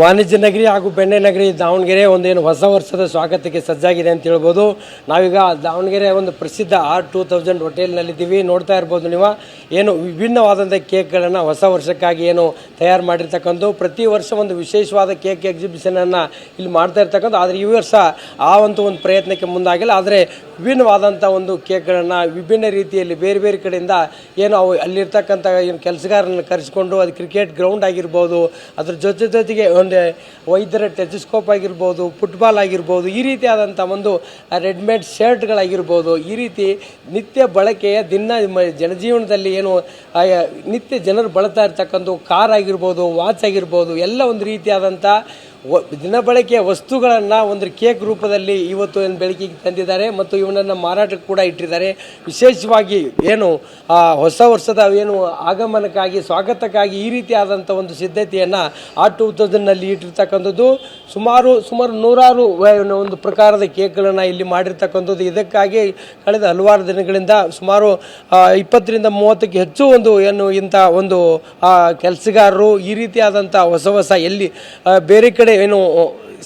ವಾಣಿಜ್ಯ ನಗರಿ ಹಾಗೂ ಬೆಣ್ಣೆ ನಗರಿ ದಾವಣಗೆರೆ ಒಂದೇನು ಹೊಸ ವರ್ಷದ ಸ್ವಾಗತಕ್ಕೆ ಸಜ್ಜಾಗಿದೆ ಅಂತ ಹೇಳ್ಬೋದು. ನಾವೀಗ ದಾವಣಗೆರೆ ಒಂದು ಪ್ರಸಿದ್ಧ ಆರ್ ಟೂ ತೌಸಂಡ್ ಹೋಟೆಲ್ನಲ್ಲಿದ್ದೀವಿ. ನೋಡ್ತಾ ಇರ್ಬೋದು ನೀವು. ಏನು ವಿಭಿನ್ನವಾದಂಥ ಕೇಕ್ಗಳನ್ನು ಹೊಸ ವರ್ಷಕ್ಕಾಗಿ ಏನು ತಯಾರು ಮಾಡಿರ್ತಕ್ಕಂಥ ಪ್ರತಿ ವರ್ಷ ಒಂದು ವಿಶೇಷವಾದ ಕೇಕ್ ಎಕ್ಸಿಬಿಷನನ್ನು ಇಲ್ಲಿ ಮಾಡ್ತಾ ಇರ್ತಕ್ಕಂಥ ಆದರೆ ಈ ವರ್ಷ ಆ ಒಂದು ಒಂದು ಪ್ರಯತ್ನಕ್ಕೆ ಮುಂದಾಗಿಲ್ಲ. ಆದರೆ ವಿಭಿನ್ನವಾದಂಥ ಒಂದು ಕೇಕ್ಗಳನ್ನು ವಿಭಿನ್ನ ರೀತಿಯಲ್ಲಿ ಬೇರೆ ಬೇರೆ ಕಡೆಯಿಂದ ಏನು ಅವು ಅಲ್ಲಿರ್ತಕ್ಕಂಥ ಏನು ಕೆಲಸಗಾರರನ್ನು ಕರೆಸಿಕೊಂಡು ಅದು ಕ್ರಿಕೆಟ್ ಗ್ರೌಂಡ್ ಆಗಿರ್ಬೋದು. ಅದ್ರ ಜೊತೆ ಜೊತೆಗೆ ಒಂದು ವೈದ್ಯರ ಟೆಲಿಸ್ಕೋಪ್ ಆಗಿರ್ಬೋದು ಫುಟ್ಬಾಲ್ ಆಗಿರ್ಬೋದು, ಈ ರೀತಿಯಾದಂಥ ಒಂದು ರೆಡಿಮೇಡ್ ಶರ್ಟ್ಗಳಾಗಿರ್ಬೋದು ಈ ರೀತಿ ನಿತ್ಯ ಬಳಕೆಯ ದಿನ ಜನಜೀವನದಲ್ಲಿ ಏನು ನಿತ್ಯ ಜನರು ಬಳಸ್ತಾ ಇರ್ತಕ್ಕಂಥ ಕಾರ್ ಆಗಿರ್ಬೋದು ವಾಚ್ ಆಗಿರ್ಬೋದು, ಎಲ್ಲ ಒಂದು ರೀತಿಯಾದಂಥ ದಿನ ಬಳಕೆಯ ವಸ್ತುಗಳನ್ನು ಒಂದು ಕೇಕ್ ರೂಪದಲ್ಲಿ ಇವತ್ತು ಏನು ಬೆಳಕಿಗೆ ತಂದಿದ್ದಾರೆ ಮತ್ತು ಇವನನ್ನು ಮಾರಾಟಕ್ಕೆ ಕೂಡ ಇಟ್ಟಿದ್ದಾರೆ. ವಿಶೇಷವಾಗಿ ಏನು ಹೊಸ ವರ್ಷದ ಏನು ಆಗಮನಕ್ಕಾಗಿ, ಸ್ವಾಗತಕ್ಕಾಗಿ ಈ ರೀತಿಯಾದಂಥ ಒಂದು ಸಿದ್ಧತೆಯನ್ನು ಆ ಟೂ ತೌಸಂಡ್ನಲ್ಲಿ ಇಟ್ಟಿರ್ತಕ್ಕಂಥದ್ದು. ಸುಮಾರು ಸುಮಾರು ನೂರಾರು ಒಂದು ಪ್ರಕಾರದ ಕೇಕ್ಗಳನ್ನು ಇಲ್ಲಿ ಮಾಡಿರ್ತಕ್ಕಂಥದ್ದು. ಇದಕ್ಕಾಗಿ ಕಳೆದ ಹಲವಾರು ದಿನಗಳಿಂದ ಸುಮಾರು ಇಪ್ಪತ್ತರಿಂದ ಮೂವತ್ತಕ್ಕೆ ಹೆಚ್ಚು ಒಂದು ಏನು ಇಂಥ ಒಂದು ಕೆಲಸಗಾರರು ಈ ರೀತಿಯಾದಂಥ ಹೊಸ ಹೊಸ ಎಲ್ಲಿ ಬೇರೆ ಕಡೆ ಏನು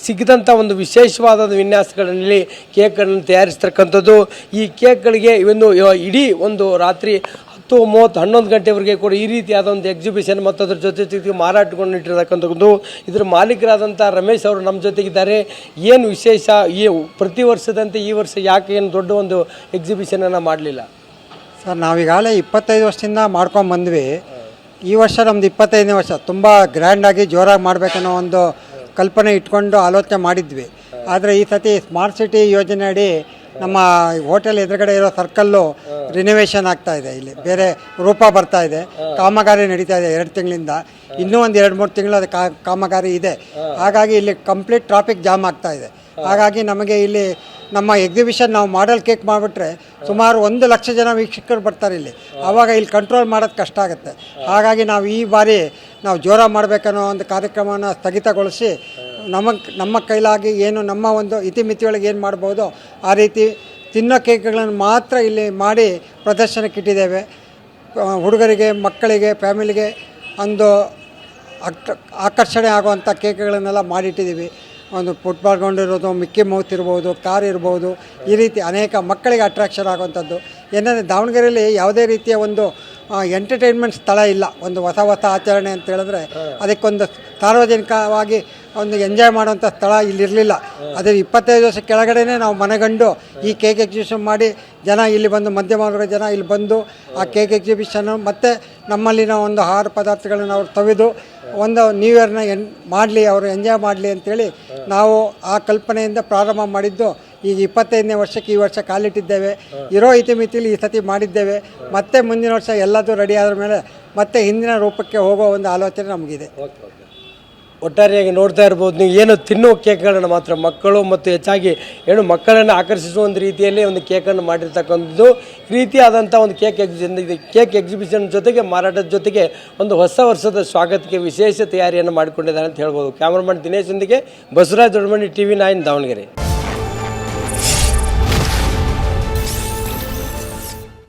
ಸಿಗದಂಥ ಒಂದು ವಿಶೇಷವಾದ ವಿನ್ಯಾಸಗಳಲ್ಲಿ ಕೇಕ್ಗಳನ್ನು ತಯಾರಿಸ್ತಕ್ಕಂಥದ್ದು. ಈ ಕೇಕ್ಗಳಿಗೆ ಒಂದು ಇಡೀ ಒಂದು ರಾತ್ರಿ ಹತ್ತು, ಮೂವತ್ತು, ಹನ್ನೊಂದು ಗಂಟೆವರೆಗೆ ಕೂಡ ಈ ರೀತಿಯಾದ ಒಂದು ಎಕ್ಸಿಬಿಷನ್ ಮತ್ತು ಅದ್ರ ಜೊತೆ ಜೊತೆಗೆ ಮಾರಾಟಗೊಂಡು ಇಟ್ಟಿರತಕ್ಕಂಥದ್ದು. ಇದರ ಮಾಲೀಕರಾದಂಥ ರಮೇಶ್ ಅವರು ನಮ್ಮ ಜೊತೆಗಿದ್ದಾರೆ. ಏನು ವಿಶೇಷ ಈ ಪ್ರತಿ ವರ್ಷದಂತೆ ಈ ವರ್ಷ ಯಾಕೆ ಏನು ದೊಡ್ಡ ಒಂದು ಎಕ್ಸಿಬಿಷನನ್ನು ಮಾಡಲಿಲ್ಲ? ಸರ್, ನಾವೀಗಾಗಲೇ ಇಪ್ಪತ್ತೈದು ವರ್ಷದಿಂದ ಮಾಡ್ಕೊಂಡು ಬಂದ್ವಿ. ಈ ವರ್ಷ ನಮ್ದು ಇಪ್ಪತ್ತೈದನೇ ವರ್ಷ. ತುಂಬ ಗ್ರ್ಯಾಂಡಾಗಿ ಜೋರಾಗಿ ಮಾಡಬೇಕನ್ನೋ ಒಂದು ಕಲ್ಪನೆ ಇಟ್ಕೊಂಡು ಆಲೋಚನೆ ಮಾಡಿದ್ವಿ. ಆದರೆ ಈ ಸತಿ ಸ್ಮಾರ್ಟ್ ಸಿಟಿ ಯೋಜನೆ ಅಡಿ ನಮ್ಮ ಹೋಟೆಲ್ ಎದುರುಗಡೆ ಇರೋ ಸರ್ಕಲ್ಲು ರಿನೋವೇಷನ್ ಆಗ್ತಾ ಇದೆ. ಇಲ್ಲಿ ಬೇರೆ ರೂಪ ಬರ್ತಾ ಇದೆ. ಕಾಮಗಾರಿ ನಡೀತಾ ಇದೆ ಎರಡು ತಿಂಗಳಿಂದ. ಇನ್ನೂ ಒಂದು ಎರಡು, ಮೂರು ತಿಂಗಳು ಅದು ಕಾಮಗಾರಿ ಇದೆ. ಹಾಗಾಗಿ ಇಲ್ಲಿ ಕಂಪ್ಲೀಟ್ ಟ್ರಾಫಿಕ್ ಜಾಮ್ ಆಗ್ತಾ ಇದೆ. ಹಾಗಾಗಿ ನಮಗೆ ಇಲ್ಲಿ ನಮ್ಮ ಎಕ್ಸಿಬಿಷನ್ ನಾವು ಮಾಡಲ್ ಕೇಕ್ ಮಾಡಿಬಿಟ್ರೆ ಸುಮಾರು ಒಂದು ಲಕ್ಷ ಜನ ವೀಕ್ಷಕರು ಬರ್ತಾರೆ ಇಲ್ಲಿ. ಆವಾಗ ಇಲ್ಲಿ ಕಂಟ್ರೋಲ್ ಮಾಡೋದು ಕಷ್ಟ ಆಗುತ್ತೆ. ಹಾಗಾಗಿ ನಾವು ಈ ಬಾರಿ ನಾವು ಜೋರ ಮಾಡಬೇಕನ್ನೋ ಒಂದು ಕಾರ್ಯಕ್ರಮವನ್ನು ಸ್ಥಗಿತಗೊಳಿಸಿ ನಮ್ಮ ನಮ್ಮ ಕೈಲಾಗಿ ಏನು ನಮ್ಮ ಒಂದು ಇತಿಮಿತಿಯೊಳಗೆ ಏನು ಮಾಡ್ಬೋದು, ಆ ರೀತಿ ತಿನ್ನೋ ಕೇಕ್ಗಳನ್ನು ಮಾತ್ರ ಇಲ್ಲಿ ಮಾಡಿ ಪ್ರದರ್ಶನಕ್ಕೆ ಇಟ್ಟಿದ್ದೇವೆ. ಹುಡುಗರಿಗೆ, ಮಕ್ಕಳಿಗೆ, ಫ್ಯಾಮಿಲಿಗೆ ಒಂದು ಆಕರ್ಷಣೆ ಆಗುವಂಥ ಕೇಕ್ಗಳನ್ನೆಲ್ಲ ಮಾಡಿಟ್ಟಿದ್ದೀವಿ. ಒಂದು ಫುಟ್ಬಾಲ್ ಗ್ರೌಂಡ್ ಇರೋದು, ಮಿಕ್ಕಿ ಮೌತ್ ಇರ್ಬೋದು, ಕಾರ್ ಇರ್ಬೋದು, ಈ ರೀತಿ ಅನೇಕ ಮಕ್ಕಳಿಗೆ ಅಟ್ರಾಕ್ಷನ್ ಆಗುವಂಥದ್ದು. ಏನಂದರೆ ದಾವಣಗೆರೆಯಲ್ಲಿ ಯಾವುದೇ ರೀತಿಯ ಒಂದು ಎಂಟರ್ಟೈನ್ಮೆಂಟ್ ಸ್ಥಳ ಇಲ್ಲ. ಒಂದು ಹೊಸ ಹೊಸ ಆಚರಣೆ ಅಂತ ಹೇಳಿದ್ರೆ ಅದಕ್ಕೊಂದು ಸಾರ್ವಜನಿಕವಾಗಿ ಒಂದು ಎಂಜಾಯ್ ಮಾಡುವಂಥ ಸ್ಥಳ ಇಲ್ಲಿರಲಿಲ್ಲ ಅದೇ ಇಪ್ಪತ್ತೈದು ವರ್ಷ ಕೆಳಗಡೆನೇ ನಾವು ಮನೆಗಂಡು ಈ ಕೇಕ್ ಎಕ್ಸಿಬಿಷನ್ ಮಾಡಿ ಜನ ಇಲ್ಲಿ ಬಂದು ಮಧ್ಯಮ ವರ್ಗದ ಜನ ಇಲ್ಲಿ ಬಂದು ಆ ಕೇಕ್ ಎಕ್ಸಿಬಿಷನ್ನು ಮತ್ತು ನಮ್ಮಲ್ಲಿನ ಒಂದು ಆಹಾರ ಪದಾರ್ಥಗಳನ್ನು ಅವ್ರು ತವಿದು ಒಂದು ನ್ಯೂ ಇಯರ್ನ ಎನ್ ಮಾಡಲಿ ಅವರು ಎಂಜಾಯ್ ಮಾಡಲಿ ಅಂತೇಳಿ ನಾವು ಆ ಕಲ್ಪನೆಯಿಂದ ಪ್ರಾರಂಭ ಮಾಡಿದ್ದು. ಈಗ ಇಪ್ಪತ್ತೈದನೇ ವರ್ಷಕ್ಕೆ ಈ ವರ್ಷ ಕಾಲಿಟ್ಟಿದ್ದೇವೆ. ಇರೋ ಇತಿಮಿತಿಲಿ ಈ ಸತಿ ಮಾಡಿದ್ದೇವೆ. ಮತ್ತೆ ಮುಂದಿನ ವರ್ಷ ಎಲ್ಲದೂ ರೆಡಿ ಆದ ಮೇಲೆ ಮತ್ತೆ ಹಿಂದಿನ ರೂಪಕ್ಕೆ ಹೋಗೋ ಒಂದು ಆಲೋಚನೆ ನಮಗಿದೆ. ಒಟ್ಟಾರೆಯಾಗಿ ನೋಡ್ತಾ ಇರ್ಬೋದು ನೀವು ಏನು ತಿನ್ನುವ ಕೇಕ್ಗಳನ್ನು ಮಾತ್ರ ಮಕ್ಕಳು ಮತ್ತು ಹೆಚ್ಚಾಗಿ ಏನು ಮಕ್ಕಳನ್ನು ಆಕರ್ಷಿಸುವ ಒಂದು ರೀತಿಯಲ್ಲಿ ಒಂದು ಕೇಕನ್ನು ಮಾಡಿರ್ತಕ್ಕಂಥದ್ದು. ರೀತಿಯಾದಂಥ ಒಂದು ಕೇಕ್ ಎಕ್ಸಿಬಿಷನ್ ಇದೆ ಕೇಕ್ ಎಕ್ಸಿಬಿಷನ್ ಜೊತೆಗೆ ಮಾರಾಟದ ಜೊತೆಗೆ ಒಂದು ಹೊಸ ವರ್ಷದ ಸ್ವಾಗತಕ್ಕೆ ವಿಶೇಷ ತಯಾರಿಯನ್ನು ಮಾಡಿಕೊಂಡಿದ್ದಾರೆ ಅಂತ ಹೇಳ್ಬೋದು. Cameraman Dinesh Basavaraj Doddamani T V nine Davanagere.